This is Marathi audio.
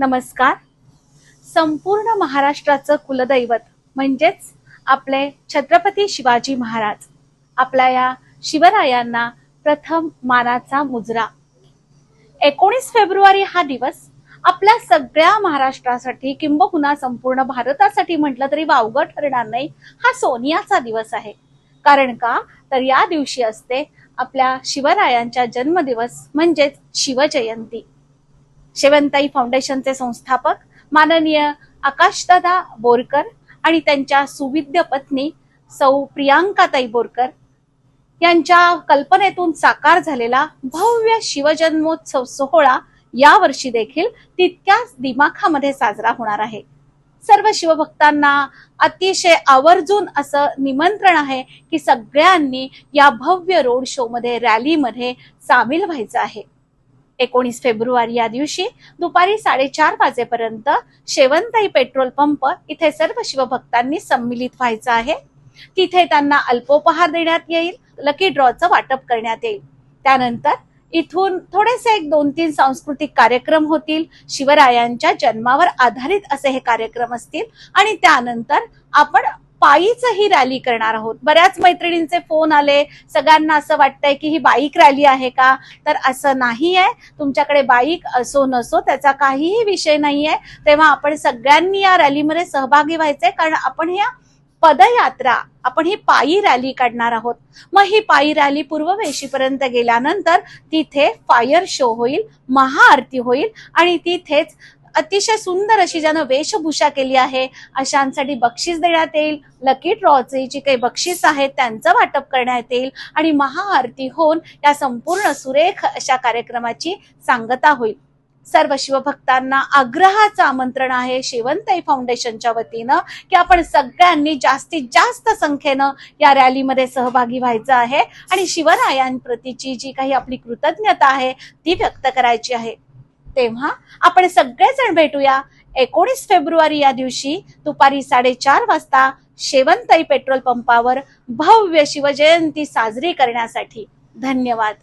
नमस्कार. संपूर्ण महाराष्ट्राचं कुलदैवत म्हणजेच आपले छत्रपती शिवाजी महाराज. आपल्या या शिवरायांना प्रथम मानाचा मुजरा. एकोणीस फेब्रुवारी हा दिवस आपल्या सगळ्या महाराष्ट्रासाठी किंबहुना संपूर्ण भारतासाठी म्हटलं तरी वावगं ठरणार नाही हा सोनियाचा दिवस आहे. कारण का? तर या दिवशी असते आपल्या शिवरायांच्या जन्मदिवस म्हणजेच शिवजयंती. शेवंताई फाउंडेशनचे संस्थापक माननीय आकाशदादा बोरकर आणि त्यांच्या सुविद्य पत्नी सौ प्रियांकाताई बोरकर यांच्या कल्पनेतून साकार झालेला भव्य शिवजन्मोत्सव सोहळा या वर्षी देखील तितक्याच दिमाखामध्ये साजरा होणार आहे. सर्व शिवभक्तांना अतिशय आवर्जून असं निमंत्रण आहे की सगळ्यांनी या भव्य रोड शो मध्ये रॅलीमध्ये सामील व्हायचं आहे. एकोणीस फेब्रुवारी या दिवशी दुपारी साडेचार वाजेपर्यंत शेवंताई पेट्रोल पंप इथे सर्व शिवभक्तांनी सम्मिलित व्हायचं आहे. तिथे त्यांना अल्पोपहार देण्यात येईल लकी ड्रॉचं वाटप करण्यात येईल. त्यानंतर इथून थोडेसे एक दोन तीन सांस्कृतिक कार्यक्रम होतील शिवरायांच्या जन्मावर आधारित असे हे कार्यक्रम असतील आणि त्यानंतर आपण पायीच ही रॅली करणार आहोत. बऱ्याच मैत्रिणींचे फोन आले. सगळ्यांना असं वाटतंय की ही बाईक रॅली आहे का? तर असं नाही आहे तुमच्याकडे बाईक असो नसो त्याचा काहीही विषय नाहीये. तेव्हा आपण सगळ्यांनी या रॅलीमध्ये सहभागी व्हायचंय. कारण आपण या पदयात्रा आपण ही पायी रॅली काढणार आहोत. मग ही पायी रॅली पूर्ववेशीपर्यंत गेल्यानंतर तिथे फायर शो होईल महाआरती होईल आणि तिथेच अतिशय सुंदर अशी ज्यानं वेशभूषा केली आहे अशांसाठी बक्षीस देण्यात येईल. लकी ड्रॉचे जी काही बक्षीस आहेत त्यांचं वाटप करण्यात येईल. आणि महाआरती होऊन या संपूर्ण सुरेख अशा कार्यक्रमाची सांगता होईल. सर्व शिवभक्तांना आग्रहाचं आमंत्रण आहे शेवंताई फाउंडेशनच्या वतीनं की आपण सगळ्यांनी जास्तीत जास्त संख्येनं या रॅलीमध्ये सहभागी व्हायचं आहे. आणि शिवरायांप्रतीची जी काही आपली कृतज्ञता आहे ती व्यक्त करायची आहे. तेव्हा आपण सगळेजण भेटूया. एकोणीस फेब्रुवारी या दिवशी दुपारी साडेचार वाजता शेवंताई पेट्रोल पंपावर भव्य शिवजयंती साजरी करण्यासाठी. धन्यवाद.